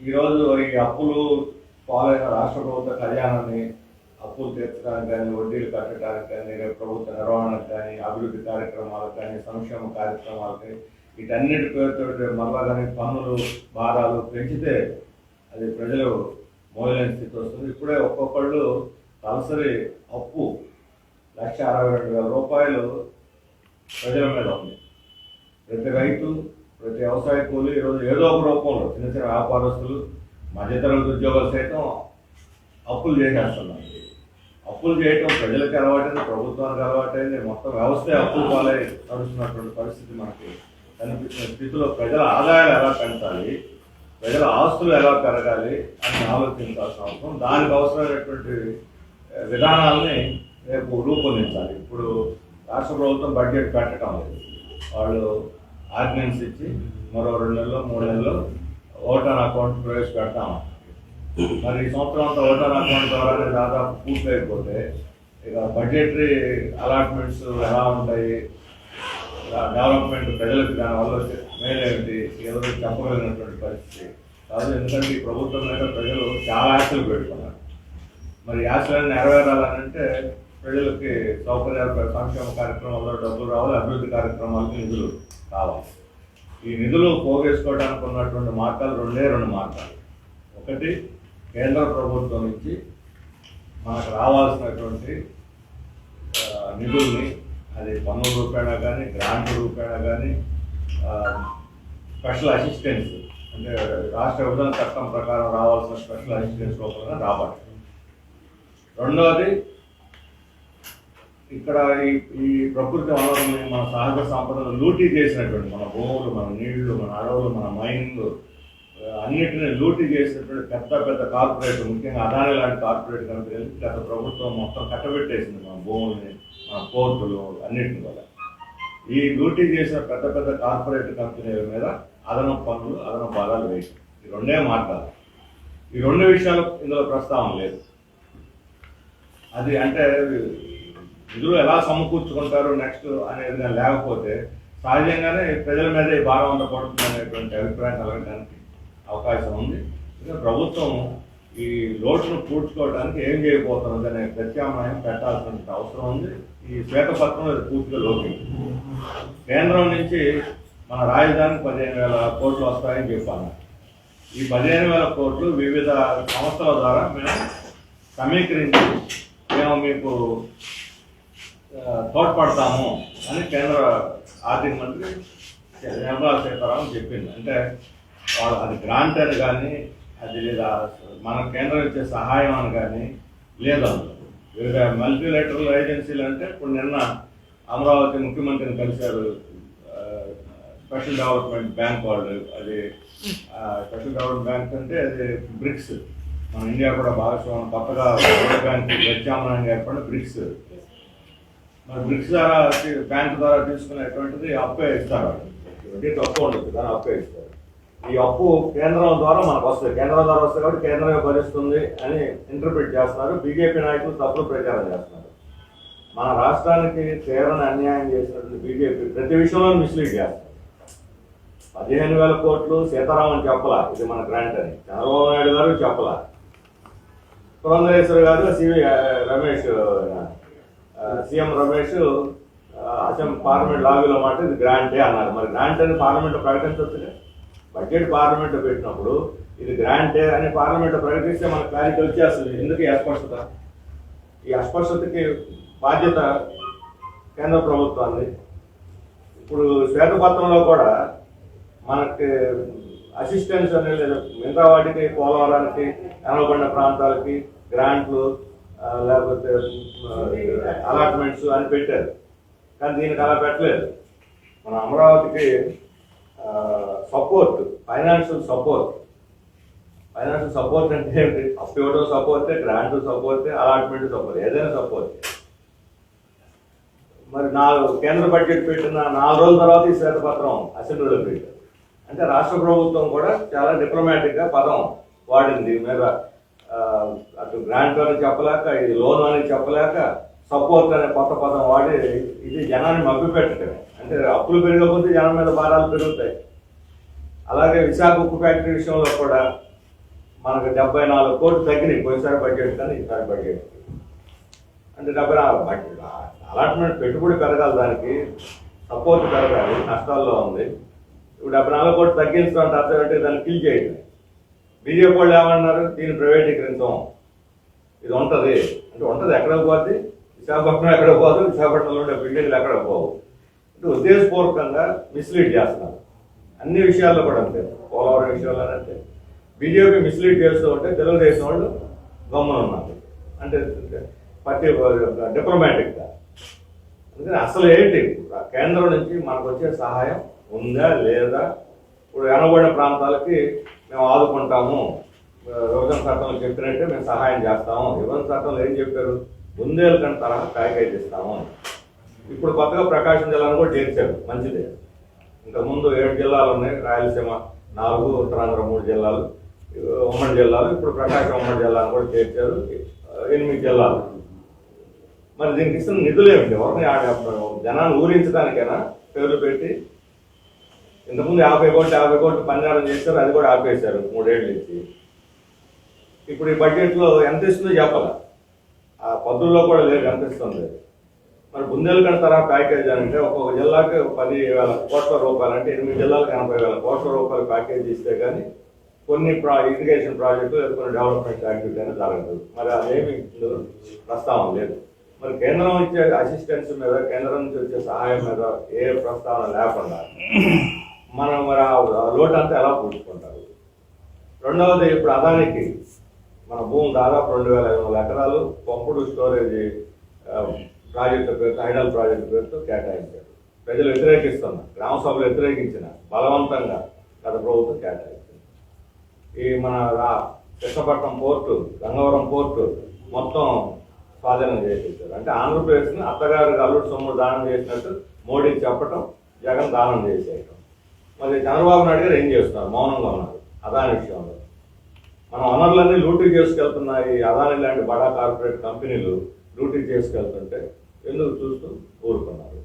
ఈరోజు ఈ అప్పులు పాలైన రాష్ట్ర ప్రభుత్వ కళ్యాణాన్ని అప్పులు తీర్చడానికి కానీ వడ్డీలు కట్టడానికి కానీ రేపు ప్రభుత్వ నిర్వహణకు కానీ అభివృద్ధి కార్యక్రమాలకు కానీ సంక్షేమ కార్యక్రమాలకి వీటన్నిటి పేరుతో మరలా కానీ పన్నులు భారాలు పెంచితే అది ప్రజలు మోయలేని స్థితి వస్తుంది. ఇప్పుడే ఒక్కొక్కళ్ళు తలసరి అప్పు లక్ష అరవై రెండు వేల రూపాయలు ప్రజల మీద ఉంది. ప్రతి రైతు ప్రతి వ్యవసాయ కూలి ఈరోజు ఏదో ఒక రూపంలో చిన్న చిన్న వ్యాపారస్తులు మధ్యతరగతి ఉద్యోగాలు సైతం అప్పులు చేసేస్తున్నారు. అప్పులు చేయటం ప్రజలకు అలవాటైంది ప్రభుత్వానికి అలవాటైంది మొత్తం వ్యవస్థ అప్పులు పాలై నడుస్తున్నటువంటి పరిస్థితి మనకి కనిపించిన స్థితిలో ప్రజల ఆదాయాలు ఎలా పెంచాలి ప్రజల ఆస్తులు ఎలా పెరగాలి అని ఆలోచించాల్సిన అవసరం. దానికి అవసరమైనటువంటి విధానాలని రేపు రూపొందించాలి. ఇప్పుడు రాష్ట్ర ప్రభుత్వం బడ్జెట్ పెట్టడం లేదు. వాళ్ళు ఆర్డినెన్స్ ఇచ్చి మరో రెండు నెలలు మూడు నెలలు ఓటర్ అకౌంట్ ప్రవేశపెడతాం. మరి ఈ సంవత్సరం అంతా ఓటర్ అకౌంట్ ద్వారానే దాదాపు పూర్తి అయిపోతే ఇక బడ్జెటరీ అలాట్మెంట్స్ ఎలా ఉంటాయి? డెవలప్మెంట్ ప్రజలకు దానివల్ల మేలేమిటి ఎవరు చెప్పగలిగినటువంటి పరిస్థితి. కాదు ఎందుకంటే ఈ ప్రభుత్వం మీద ప్రజలు చాలా ఆశలు పెట్టుకున్నారు. మరి ఈ ఆశలను నెరవేరాలనంటే ప్రజలకి సౌకర్యాలు సంక్షేమ కార్యక్రమాల్లో డబ్బులు రావాలి అభివృద్ధి కార్యక్రమాలకు నిధులు. కావాలి. ఈ నిధులు పోగేసుకోవడానికి ఉన్నటువంటి మార్గాలు రెండే రెండు మార్గాలు. ఒకటి కేంద్ర ప్రభుత్వం నుంచి మనకు రావాల్సినటువంటి నిధుల్ని అది పన్నుల రూపేణా కానీ గ్రాంట్ రూపేణా కానీ స్పెషల్ అసిస్టెన్స్ అంటే రాష్ట్ర విభజన చట్టం ప్రకారం రావాల్సిన స్పెషల్ అసిస్టెన్స్ రూపంగా రావాలి. రెండవది ఇక్కడ ఈ ఈ ప్రకృతి వనరుల్ని మన సహజ సంపదను లూటీ చేసినటువంటి మన భూములు మన నీళ్ళు మన అడవులు మన మైనింగ్ అన్నిటిని లూటీ చేసినటువంటి పెద్ద పెద్ద కార్పొరేట్ ముఖ్యంగా అదాని లాంటి కార్పొరేట్ కంపెనీలు గత ప్రభుత్వం మొత్తం కట్టబెట్టేసింది మన భూముల్ని మన పోర్టులు అన్నిటిని కూడా. ఈ లూటీ చేసిన పెద్ద పెద్ద కార్పొరేట్ కంపెనీల మీద అదనపు పనులు అదనపు భారాలు వేసి ఈ రెండే మార్గాలు. ఈ రెండు విషయాలు ఇందులో ప్రస్తావన లేదు. అది అంటే నిధులు ఎలా సమకూర్చుకుంటారు నెక్స్ట్ అనేది లేకపోతే సహజంగానే ప్రజల మీద ఈ భారం అంతా పడుతుంది అనేటువంటి అభిప్రాయం కలగడానికి అవకాశం ఉంది. ప్రభుత్వం ఈ లోటును పూడ్చుకోవడానికి ఏం చేయబోతున్నది అనే ప్రత్యామ్నాయం పెట్టాల్సిన అవసరం ఉంది. ఈ శ్వేతపత్రం ఇది పూర్తిగా లోకి. కేంద్రం నుంచి మన రాజధానికి పదిహేను వేల కోట్లు వస్తాయని చెప్పాను ఈ పదిహేను వేల కోట్లు వివిధ సంస్థల ద్వారా మేము సమీకరించి మేము మీకు తోడ్పడతాము అని కేంద్ర ఆర్థిక మంత్రి నిర్మలా సీతారామన్ చెప్పింది అంటే వాళ్ళు అది గ్రాంట్ అని కానీ అది లేదా మన కేంద్రం ఇచ్చే సహాయం అని కానీ లేదు వివిధ మల్టీలేటరల్ ఏజెన్సీలు అంటే ఇప్పుడు నిన్న అమరావతి ముఖ్యమంత్రిని కలిశారు స్పెషల్ డెవలప్మెంట్ బ్యాంక్ వాళ్ళు. అది స్పెషల్ డెవలప్మెంట్ బ్యాంక్ అంటే అది బ్రిక్స్ మన ఇండియా కూడా భాగస్వామ్యం కొత్తగా వరల్డ్ బ్యాంక్ ప్రత్యామ్నాయంగా ఏర్పడిన బ్రిక్స్ మరి బ్రిక్స్ ద్వారా బ్యాంక్ ద్వారా తీసుకునేటువంటిది అప్పే ఇస్తారు. వడ్డీ తక్కువ ఉండదు కానీ అప్పే ఇస్తారు. ఈ అప్పు కేంద్రం ద్వారా మనకు వస్తుంది కేంద్రం ద్వారా వస్తుంది కాబట్టి కేంద్రమే భరిస్తుంది అని ఇంటర్ప్రిట్ చేస్తున్నారు. బీజేపీ నాయకులు తప్పుడు ప్రచారం చేస్తున్నారు. మన రాష్ట్రానికి తీవ్రని అన్యాయం చేసినటువంటి బీజేపీ ప్రతి విషయంలో మిస్లీడ్ చేస్తారు పదిహేను వేల కోట్లు సీతారామన్ చెప్పలా ఇది మన గ్రాంట్ అని. చంద్రబాబు నాయుడు గారు చెప్పలా. పురంధరేశ్వరి గారు C V Ramesh CM Ramesh అసెం parliament లాబీలో మాట ఇది గ్రాంటే అన్నారు. మరి గ్రాంట్ అని పార్లమెంట్ ప్రకటించవచ్చుగా బడ్జెట్ పార్లమెంట్ పెట్టినప్పుడు ఇది గ్రాంటే అని పార్లమెంట్ ప్రకటిస్తే మనకు క్లారిటీ వచ్చేస్తుంది. ఎందుకు ఈ అస్పష్టత? ఈ అస్పష్టతకి బాధ్యత కేంద్ర ప్రభుత్వాన్ని. ఇప్పుడు శ్వేతపత్రంలో కూడా మనకి అసిస్టెన్స్ అనేది మిగతా వాటికి పోలవరానికి వెనకబడిన ప్రాంతాలకి గ్రాంట్లు లేకపోతే అలాట్మెంట్స్ అని పెట్టారు. కానీ దీనికి అలా పెట్టలేదు. మన అమరావతికి support financial support. Financial support అంటే ఏంటి అప్పు ఇవ్వడం సపోర్టే గ్రాంట్ సపోర్టే అలాట్మెంట్ సపోర్ట్ ఏదైనా సపోర్ట్. మరి నాలుగు కేంద్ర బడ్జెట్ పెట్టిన నాలుగు రోజుల తర్వాత ఈ శ్వేతపత్రం అసెంబ్లీలో పెట్టారు. అంటే రాష్ట్ర ప్రభుత్వం కూడా చాలా డిప్లొమాటిక్గా పదం వాడింది. మీద అటు గ్రాంట్ అని చెప్పలేక ఇది లోన్ అని చెప్పలేక సపోర్ట్ అనే కొత్త పదం వాడి ఇది జనాన్ని మభ్యపెట్టడమే అంటే అప్పులు పెరిగకపోతే జనం మీద భారాలు పెరుగుతాయి. అలాగే విశాఖ ఉక్కు ఫ్యాక్టరీ విషయంలో కూడా మనకు డెబ్బై నాలుగు కోట్లు తగ్గినాయి పోయినసారి బడ్జెట్ కానీ ఈసారి బడ్జెట్ అంటే డెబ్బై నాలుగు బడ్జెట్ అలాట్మెంట్ పెట్టుబడి పెరగాలి దానికి. సపోర్ట్ పెరగాలి. నష్టాల్లో ఉంది. ఇప్పుడు డెబ్బై నాలుగు కోట్లు తగ్గించడం అంటే అర్థం ఏంటి? దాన్ని కిల్ చేయడం బీజేపీ వాళ్ళు ఏమన్నారు? దీన్ని ప్రైవేటీకరించాం. ఇది ఉంటుంది. అంటే ఉంటుంది ఎక్కడ పోద్ది? విశాఖపట్నం ఎక్కడ పోదు? విశాఖపట్నంలో ఉండే బిల్డింగ్లు ఎక్కడ పోవు? అంటే ఉద్దేశపూర్వకంగా మిస్లీడ్ చేస్తున్నారు. అన్ని విషయాల్లో కూడా అంతే. పోలవరం విషయాల్లో అంతే. బీజేపీ మిస్లీడ్ చేస్తూ ఉంటే తెలుగుదేశం వాళ్ళు గమ్మున ఉన్నారు. అంటే పట్టి డిప్లొమాటిక్గా. అందుకని అసలు ఏంటి? కేంద్రం నుంచి మనకు వచ్చే సహాయం ఉందా లేదా? ఇప్పుడు వెనబడిన ప్రాంతాలకి మేము ఆదుకుంటాము. విభజన చట్టంలో చెప్పినట్టే మేము సహాయం చేస్తాము. విభజన చట్టంలో ఏం చెప్పారు? బుందేలు కంటే తరహా ప్యాకేజ్ ఇస్తాము ఇప్పుడు కొత్తగా ప్రకాశం జిల్లాను కూడా చేర్చారు. మంచిదే. ఇంకా ముందు ఏడు జిల్లాలు ఉన్నాయి. రాయలసీమ నాలుగు ఉత్తరాంధ్ర మూడు జిల్లాలు. ఉమ్మడి జిల్లాలు. ఇప్పుడు ప్రకాశం ఉమ్మడి జిల్లాను కూడా చేర్చారు. ఎనిమిది జిల్లాలు. మరి దీనికి ఇస్తున్న నిధులు ఏమిటి? ఎవరిని ఆ- జనాన్ని ఊరించడానికైనా? పేర్లు పెట్టి ఇంతకుముందు యాభై కోట్లు యాభై కోట్లు పనిహారం చేశారు అది కూడా ఆపేశారు మూడేళ్ళు నుంచి. ఇప్పుడు ఈ బడ్జెట్లో ఎంత ఇస్తుందో చెప్పాల. ఆ పద్దుల్లో కూడా లేదు ఎంత ఇస్తుంది. మరి బుందేలకండ తరహా ప్యాకేజ్ అంటే ఒక్కొక్క జిల్లాకి పది వేల కోట్ల రూపాయలు అంటే ఎనిమిది జిల్లాలకు ఎనభై వేల కోట్ల రూపాయలు ప్యాకేజ్ ఇస్తే కానీ కొన్ని ప్రా ఇరిగేషన్ ప్రాజెక్టులు లేదా కొన్ని డెవలప్మెంట్ యాక్టివిటీ అనేది జరగదు. మరి అదేమి ప్రస్తావన లేదు. మరి కేంద్రం ఇచ్చే అసిస్టెన్స్ మీద కేంద్రం నుంచి వచ్చే సహాయం మీద ఏ ప్రస్తావన లేకుండా మనం మరి ఆ లోటు అంతా ఎలా పూడ్చుకుంటారు రెండవది ఇప్పుడు అదానికి మన భూమి దాదాపు రెండు వేల ఐదు వందల ఎకరాలు పంపుడు స్టోరేజ్ ప్రాజెక్టు పేరుతో హైడల్ ప్రాజెక్టు పేరుతో కేటాయించారు. ప్రజలు వ్యతిరేకిస్తున్నారు గ్రామ సభలు వ్యతిరేకించిన బలవంతంగా గత ప్రభుత్వం కేటాయించింది. ఈ మన కృష్ణపట్నం పోర్టు గంగవరం పోర్టు మొత్తం స్వాధీనం చేసేసారు. అంటే ఆంధ్రప్రదేశ్ని అత్తగారు అల్లుడు సొమ్ము దానం చేసినట్టు మోడీ చెప్పటం జగన్ దానం చేసేయటం. మరి చంద్రబాబు నాయుడు గారు ఏం చేస్తున్నారు? మౌనంగా ఉన్నారు. అదాని విషయంలో. మన వనరులన్నీ లూటీ చేసుకెళ్తున్నాయి. అదాని లాంటి బడా కార్పొరేట్ కంపెనీలు లూటీ చేసుకెళ్తుంటే ఎందుకు చూస్తూ ఊరుకున్నారు?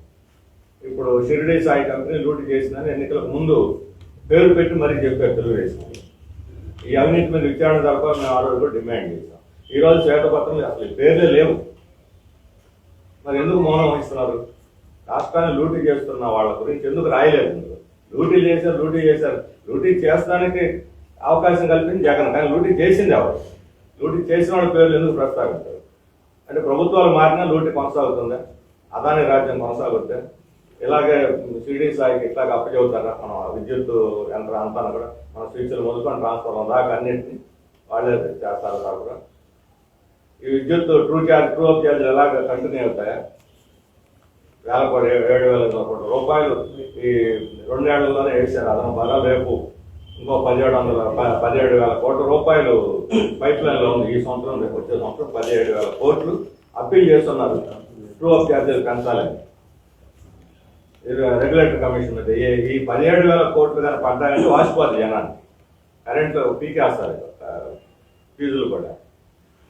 ఇప్పుడు షిరిడి సాయి కంపెనీ లూటీ చేసిందని ఎన్నికలకు ముందు పేరు పెట్టి మరీ చెప్పారు తెలుగుదేశం ఈ అవినీతి మీద విచారణ జరపాలని మేము ఆ రోజు కూడా డిమాండ్ చేశాం. ఈ రోజు అసలు పేర్లే లేవు. మరి ఎందుకు మౌనం వహిస్తున్నారు? రాష్ట్రాన్ని లూటీ చేస్తున్న వాళ్ళ గురించి ఎందుకు రాయలేదు? లూటీ చేశారు లూటీ చేశారు. లూటీ చేస్తానికి అవకాశం కల్పింది జగన్. కానీ లూటీ చేసింది ఎవరు? లూటీ చేసిన వాళ్ళ పేర్లు ఎందుకు ప్రస్తావిస్తారు అంటే ప్రభుత్వాలు మారినా లూటీ కొనసాగుతుందా? అదాని రాజ్యం కొనసాగుద్దా? ఇలాగే సిడి స్థాయికి ఇట్లాగ అప్పచెబుతారా? మనం విద్యుత్ యంత్రం అంతా కూడా మన స్విచ్లు మొదలుకొని ట్రాన్స్ఫార్మర్ దాకా అన్నింటినీ వాళ్ళే చేస్తారు కూడా ఈ విద్యుత్ true charge true up charge ఎలాగ కంటిన్యూ అవుతాయా? వేల కోటి ఏడు వేల ఐదు కోట్ల రూపాయలు ఈ రెండేళ్ళలోనే వేసారు అదన బాగా రేపు. ఇంకో పదిహేడు వందల పదిహేడు వేల కోట్ల రూపాయలు పైప్ లైన్లో ఉంది. ఈ సంవత్సరం రేపు వచ్చే సంవత్సరం పదిహేడు వేల కోట్లు అప్పీల్ చేస్తున్నారు. ట్రూ ఆఫ్ ఛార్జీలు పెంచాలని ఇది రెగ్యులేటర్ కమిషన్ మీద ఈ- ఈ పదిహేడు వేల కోట్లు కానీ పడ్డాయంటే వాసిపోతుంది జనాన్ని కరెంట్ పీకేస్తారు. ఫీజులు కూడా.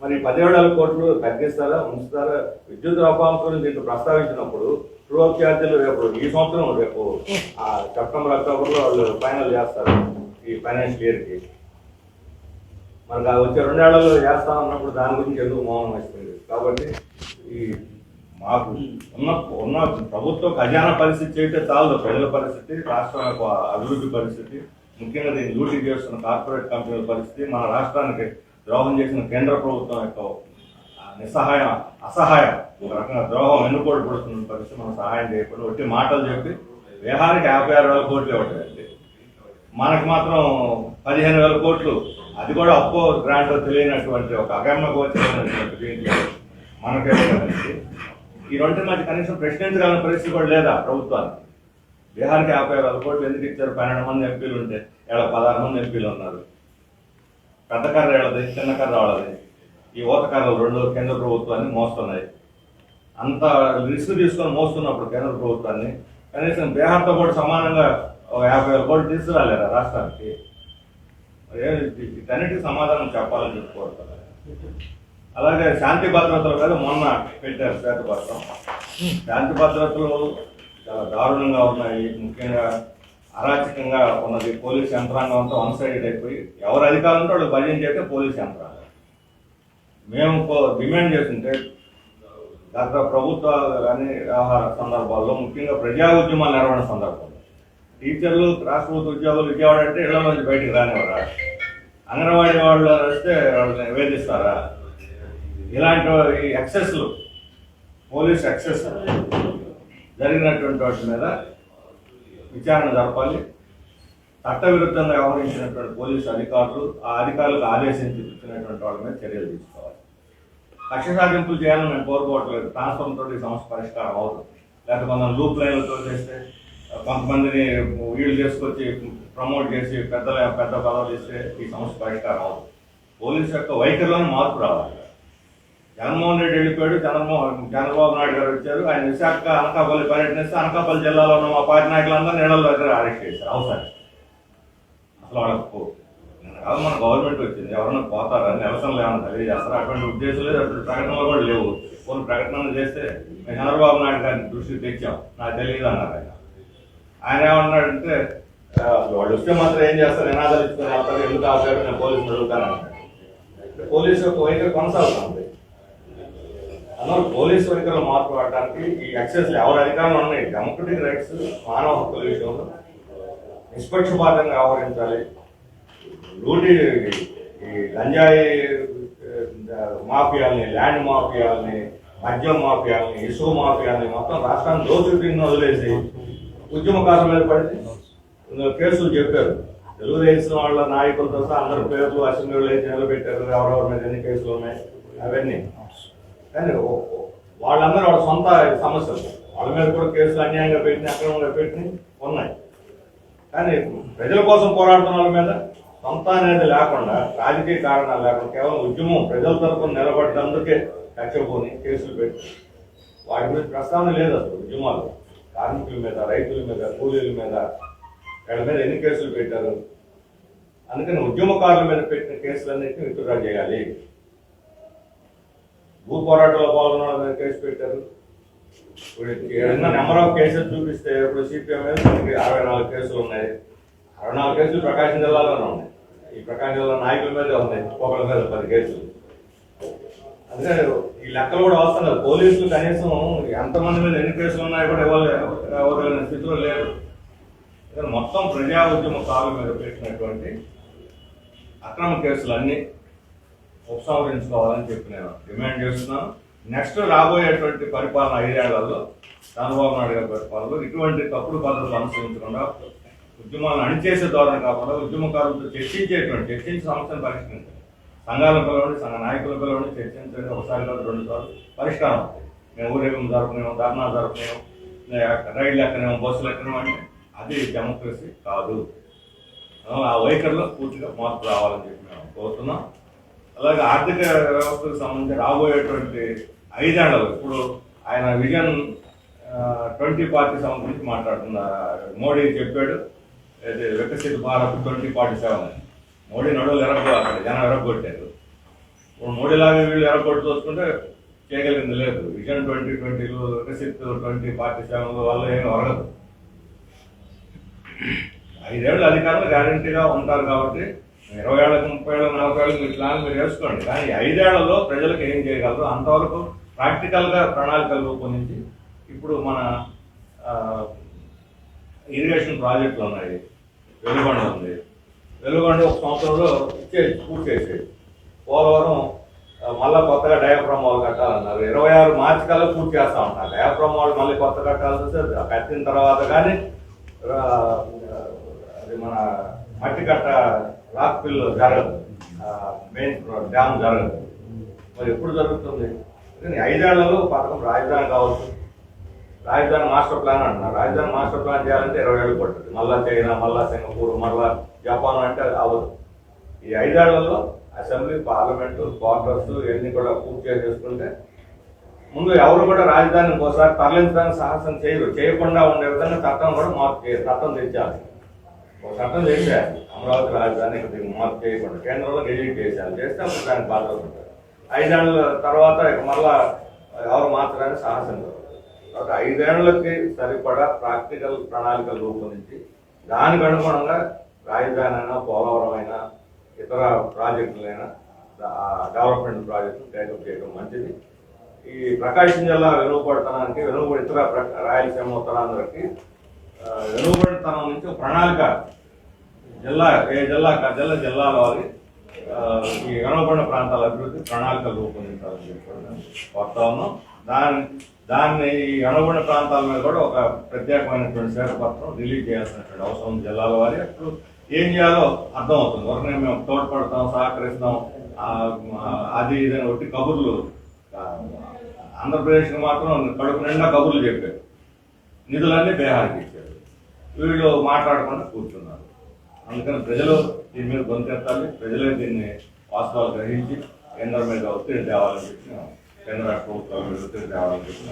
మరి పదిహేడు వేల కోట్లు తగ్గిస్తారా ఉంచుతారా? విద్యుత్ రూపాంశం దీంట్లో ప్రస్తావించినప్పుడు ట్రూ ఛార్జీలు రేపు ఈ సంవత్సరం రేపు సెప్టెంబర్ అక్టోబర్లో వాళ్ళు ఫైనల్ చేస్తారు ఈ ఫైనాన్షియల్ ఇయర్కి. మనకు వచ్చే రెండేళ్ళలో చేస్తా ఉన్నప్పుడు దాని గురించి ఎందుకు మౌనం వస్తుంది కాబట్టి ఈ మాకు ఉన్న ఉన్న ప్రభుత్వ ఖజానా పరిస్థితి చేస్తే చాలు ప్రజల పరిస్థితి రాష్ట్ర అభివృద్ధి పరిస్థితి ముఖ్యంగా దీన్ని లూటీ చేస్తున్న కార్పొరేట్ కంపెనీల పరిస్థితి మన రాష్ట్రానికి ద్రోహం చేసిన కేంద్ర ప్రభుత్వం యొక్క నిస్సహాయం అసహాయం ఒక రకంగా ద్రోహం ఎన్నుకోడు పడుతున్న పరిస్థితి మనం సహాయం చేయకుండా ఒట్టి మాటలు చెప్పి విహారానికి యాభై ఆరు వేల కోట్లు ఇవ్వటండి మనకు మాత్రం పదిహేను వేల కోట్లు అది కూడా అప్పో గ్రాంట్ తెలియనటువంటి ఒక అగమ్య గోచరైనటువంటి దీంట్లో మనకే ఈ రెండు మధ్య కనీసం ప్రశ్నించగల పరిస్థితి కూడా లేదా ప్రభుత్వానికి? బీహార్కి యాభై వేల కోట్లు ఎందుకు ఇచ్చారు? పన్నెండు మంది ఎంపీలు ఉంటే ఇలా పదహారు మంది ఎంపీలు ఉన్నారు. పెద్ద కర్ర ఏళ్ళది చిన్న కర్ర వాళ్ళది ఈ ఊత కర్రలు రెండు కేంద్ర ప్రభుత్వాన్ని మోస్తున్నాయి. అంత రిస్క్ తీసుకొని మోస్తున్నప్పుడు కేంద్ర ప్రభుత్వాన్ని కనీసం బీహార్తో కూడా సమానంగా ఒక యాభై వేల కోట్లు తీసుకురాలేరా రాష్ట్రానికి? వీటన్నిటికీ సమాధానం చెప్పాలని చెప్పుకోవచ్చు అలాగే శాంతి భద్రతల మీద మొన్న పెట్టారు శ్వేతపత్రం శాంతి భద్రతలు చాలా దారుణంగా ఉన్నాయి. ముఖ్యంగా అరాచకంగా ఉన్నది పోలీస్ యంత్రాంగం అంతా వన్ సైడెడ్ అయిపోయి ఎవరు అధికారులు ఉంటే వాళ్ళు భజన చేస్తే పోలీస్ యంత్రాంగం మేము డిమాండ్ చేస్తుంటే గత ప్రభుత్వాలు కానీ వ్యవహార సందర్భాల్లో ముఖ్యంగా ప్రజా ఉద్యమాలు నిర్వహణ సందర్భంలో టీచర్లు రాష్ట్రపతి ఉద్యోగులు విజయవాడ అంటే ఇళ్ళ నుంచి బయటికి రానివ్వరా? అంగన్వాడీ వాళ్ళు వస్తే వాళ్ళని నివేదిస్తారా ఇలాంటి ఈ ఎక్సెస్లు పోలీస్ ఎక్సెస్ జరిగినటువంటి వాటి మీద విచారణ జరపాలి. చట్టవిరుద్ధంగా వ్యవహరించినటువంటి పోలీసు అధికారులు ఆ అధికారులకు ఆదేశించి ఇచ్చినటువంటి వాళ్ళ మీద చర్యలు తీసుకోవాలి. కక్ష సాధింపులు చేయాలని మేము కోరుకోవట్లేదు. ట్రాన్స్ఫర్ తోటి ఈ సమస్య పరిష్కారం అవుతుంది లేకపోతే మనం లూప్ లైన్లతో చేస్తే కొంతమందిని వీళ్ళు చేసుకొచ్చి ప్రమోట్ చేసి పెద్ద పెద్ద పదవులు చేస్తే ఈ సమస్య పరిష్కారం అవుతుంది పోలీసు యొక్క వైఖరిలోనే మార్పు రావాలి. జగన్మోహన్ రెడ్డి వెళ్ళిపోయాడు చంద్రమోహన్ చంద్రబాబు నాయుడు గారు వచ్చారు. ఆయన విశాఖ అనకాపల్లి పర్యటనిస్తే అనకాపల్లి జిల్లాలో ఉన్న మా పార్టీ నాయకులందరూ నీళ్ళ దగ్గర అరెస్ట్ చేశారు. అవసరం. అసలు వాళ్ళకు కాదు మన గవర్నమెంట్ వచ్చింది. ఎవరన్నా పోతారా? నిరసనలు ఏమైనా తెలియజేస్తారు? అటువంటి ఉద్దేశం లేదు. అటువంటి ప్రకటనలు కూడా లేవు. కొన్ని ప్రకటనలు చేస్తే చంద్రబాబు నాయుడు గారిని దృష్టికి తెచ్చాం. నాకు తెలియదు అన్నారు ఆయన. ఆయన ఏమన్నాడంటే వాళ్ళు వస్తే మాత్రం ఏం చేస్తారు? నినాదాలు ఇచ్చుకొని వెళ్తారు. ఎందుకు ఆపారు? నేను పోలీసులు అడుగుతాను పోలీసు యొక్క వైఖరి కొనసాగుతుంది. అందువల్ల పోలీసు వెనుకలు మార్పు రావడానికి ఈ యాక్సెస్ ఎవరి అధికారులు ఉన్నాయి? డెమోక్రటిక్ రైట్స్ మానవ హక్కుల విషయంలో నిష్పక్షపాతంగా వ్యవహరించాలి. లూటి ఈ గంజాయి ఆ, మాఫియాల్ని ల్యాండ్ మాఫియాల్ని మద్యం మాఫియాల్ని ఇసుక మాఫియాల్ని మొత్తం రాష్ట్రాన్ని దోచుకుని వదిలేసి ఉద్యమకారుల మీద పడితే కేసులు చెప్పారు. తెలుగుదేశం వాళ్ళ నాయకులతో సహా అందరి పేర్లు అసెంబ్లీలో వేసి నిలబెట్టారు ఎవరెవరి మీద ఎన్ని కేసులు ఉన్నాయి అవన్నీ. కానీ ఓ- ఓ- వాళ్ళందరూ వాళ్ళ సొంత సమస్యలు. వాళ్ళ మీద కూడా కేసులు అన్యాయంగా పెట్టినాయి అక్రమంగా పెట్టినాయి ఉన్నాయి. కానీ ప్రజల కోసం పోరాడుతున్న వాళ్ళ మీద సొంత అనేది లేకుండా రాజకీయ కారణాలు లేకుండా కేవలం ఉద్యమం ప్రజల తరపున నిలబడ్డందుకే కక్షపోని కేసులు పెట్టి వాటి మీద ప్రస్తావన లేదు అసలు ఉద్యమాలు. కార్మికుల మీద రైతుల మీద కూలీల మీద వీళ్ళ మీద ఎన్ని కేసులు పెట్టారు? అందుకని ఉద్యమకారుల మీద పెట్టిన కేసులన్నింటినీ విత్డ్రా చేయాలి. భూ పోరాటంలో పాల్గొన్న వాళ్ళ మీద కేసు పెట్టారు. ఇప్పుడు ఏదైనా నెంబర్ ఆఫ్ కేసెస్ చూపిస్తే ఇప్పుడు సిపిఎం మీద మనకి అరవై నాలుగు కేసులు ఉన్నాయి. అరవై నాలుగు కేసులు ప్రకాశం జిల్లాలోనే ఉన్నాయి. ఈ ప్రకాశం జిల్లా నాయకుల మీద ఉన్నాయి. ఒకళ్ళ మీద పది కేసులు. అందుకే ఈ లెక్కలు కూడా వస్తున్నారు పోలీసులు కనీసం ఎంతమంది మీద ఎన్ని కేసులు ఉన్నాయో కూడా ఎవరు ఎవరు స్థితిలో లేరు. మొత్తం ప్రజా ఉద్యమ కాలు మీద పెట్టినటువంటి అక్రమ కేసులు అన్నీ ఉపసంహరించుకోవాలని చెప్పి నేను డిమాండ్ చేస్తున్నాను నెక్స్ట్ రాబోయేటువంటి పరిపాలన ఐదేళ్ళలో చంద్రబాబు నాయుడు గారి పరిపాలనలో ఇటువంటి తప్పుడు పద్ధతులు అనుసరించకుండా ఉద్యమాలను అణిచేసే ధోరణి కాకుండా ఉద్యమకారులతో చర్చించేటువంటి చర్చించి సమస్యను పరిష్కరించండి సంఘాలను పిలవండి సంఘ నాయకులు పిలవండి చర్చించండి. ఒకసారి కాదు రెండు సార్లు పరిష్కారం అవుతాయి. మేము ఊరేగం జరుపునేమో ధర్నా జరుపునేమో రైళ్ళు ఎక్కనేమో బస్సులు ఎక్కనేమో అంటే అది డెమోక్రసీ కాదు. ఆ వైఖరిలో పూర్తిగా మార్పు రావాలని చెప్పి మేము కోరుతున్నాం. అలాగే ఆర్థిక వ్యవస్థకు సంబంధించి రాబోయేటువంటి ఐదేళ్ళలో ఇప్పుడు ఆయన విజన్ ట్వంటీ పార్టీ సంబంధించి మాట్లాడుతున్న మోడీ చెప్పాడు ఇది వికసిత భారత్ ట్వంటీ ఫార్టీ సెవెన్. అని మోడీ నడువులు ఎరగో అక్కడ జనం ఎరగొట్టారు. ఇప్పుడు మోడీ లాగా వీళ్ళు ఎరగొట్టు చూసుకుంటే చేయగలిగింది లేదు. విజన్ ట్వంటీ ట్వంటీలో వికసిత్ ట్వంటీ ఫార్టీ సెవెన్ వల్ల ఏమి ఒరగదు. ఐదేళ్ళు అధికారులు గ్యారంటీగా ఉంటారు కాబట్టి ఇరవై ఏళ్ళకి ముప్పై ఏళ్ళకి నలభై ఏళ్ళకి మీ ప్లాన్ మీరు వేసుకోండి. కానీ ఐదేళ్ళలో ప్రజలకు ఏం చేయగలరు? అంతవరకు ప్రాక్టికల్గా ప్రణాళికలు రూపొందించి ఇప్పుడు మన ఇరిగేషన్ ప్రాజెక్టులు ఉన్నాయి. వెలుగొండ ఉంది. వెలుగొండ ఒక సంవత్సరంలో ఇచ్చేసి పూర్తి చేసేది. పోలవరం మళ్ళీ కొత్తగా డయాఫ్రామ్ వాళ్ళు కట్టాలన్నారు. ఇరవై ఆరు మార్చి కల్లా పూర్తి చేస్తా ఉంటారు డయాఫ్రామ్ వాళ్ళు మళ్ళీ కొత్త కట్టాల్సి వస్తే కట్టిన తర్వాత కానీ అది మన మట్టి కట్ట రాక్ పిల్ జరగదు మెయిన్ డ్యామ్ జరగదు. మరి ఎప్పుడు జరుగుతుంది? కానీ ఐదేళ్ళలో పథకం రాజధాని కావచ్చు. రాజధాని మాస్టర్ ప్లాన్ అంటున్నారు. రాజధాని మాస్టర్ ప్లాన్ చేయాలంటే ఇరవై ఏళ్ళు పడుతుంది. మళ్ళా చైనా మళ్ళా సింగపూర్ మళ్ళా జపాన్ అంటే అది అవ్వదు. ఈ ఐదేళ్ళలో అసెంబ్లీ పార్లమెంటు క్వార్టర్స్ ఇవన్నీ కూడా పూర్తి చేసుకుంటే ముందు ఎవరు కూడా రాజధానిని ఒకసారి తరలించడానికి సాహసం చేయరు. చేయకుండా ఉండే విధంగా చట్టం కూడా మార్పు చేయాలి చట్టం తెచ్చాలి ఒక చట్టం చేసేయాలి అమరావతి రాజధాని కొద్దిగా మార్పు చేయకుండా కేంద్రంలో గెజిట్ చేసేయాలి చేస్తే అప్పుడు దానికి బాధ్యత ఉంటుంది. ఐదేళ్ళ తర్వాత ఇక మళ్ళా ఎవరు మార్చడానికి సాహసం లేదు. కాబట్టి ఐదేళ్ళకి సరిపడా ప్రాక్టికల్ ప్రణాళికలు రూపొందించి దానికి అనుగుణంగా రాజధాని అయినా పోలవరం అయినా ఇతర ప్రాజెక్టులైనా డెవలప్మెంట్ ప్రాజెక్టులు టేకప్ చేయడం మంచిది. ఈ ప్రకాశం జిల్లా వెనుకబడతనానికి వెనుకబడి ఇతర రాయలసీమ ఉత్తరాంధ్రకి వెనుకబడితనం నుంచి ప్రణాళిక జిల్లా ఏ జిల్లా కా జిల్లా జిల్లాలో అది ఈ వెనుకబడిన ప్రాంతాల అభివృద్ధి ప్రణాళిక రూపొందించాలని చెప్పి కొత్త ఉన్నాం దాన్ని దాన్ని ఈ వెనుకబడిన ప్రాంతాల మీద కూడా ఒక ప్రత్యేకమైనటువంటి శ్వేతపత్రం రిలీజ్ చేయాల్సినటువంటి అవసరం ఉంది జిల్లాల వారి. అప్పుడు ఏం చేయాలో అర్థం అవుతుంది ఒకరిని మేము తోడ్పడతాం సహకరిస్తాం ఆ, అది ఇది అని ఒకటి కబుర్లు. ఆంధ్రప్రదేశ్కి మాత్రం కడుపు నిండా కబుర్లు చెప్పారు. నిధులన్నీ బీహార్కి. వీళ్ళు మాట్లాడకుండా కూర్చున్నారు. అందుకని ప్రజలు దీని మీద గొంతెత్తాలి ప్రజలే దీన్ని వాస్తవాలు గ్రహించి కేంద్రం మీద ఒత్తిడి తేవాలని చెప్పిన కేంద్ర రాష్ట్ర ప్రభుత్వాల మీద ఒత్తిడి తేవాలని చెప్పిన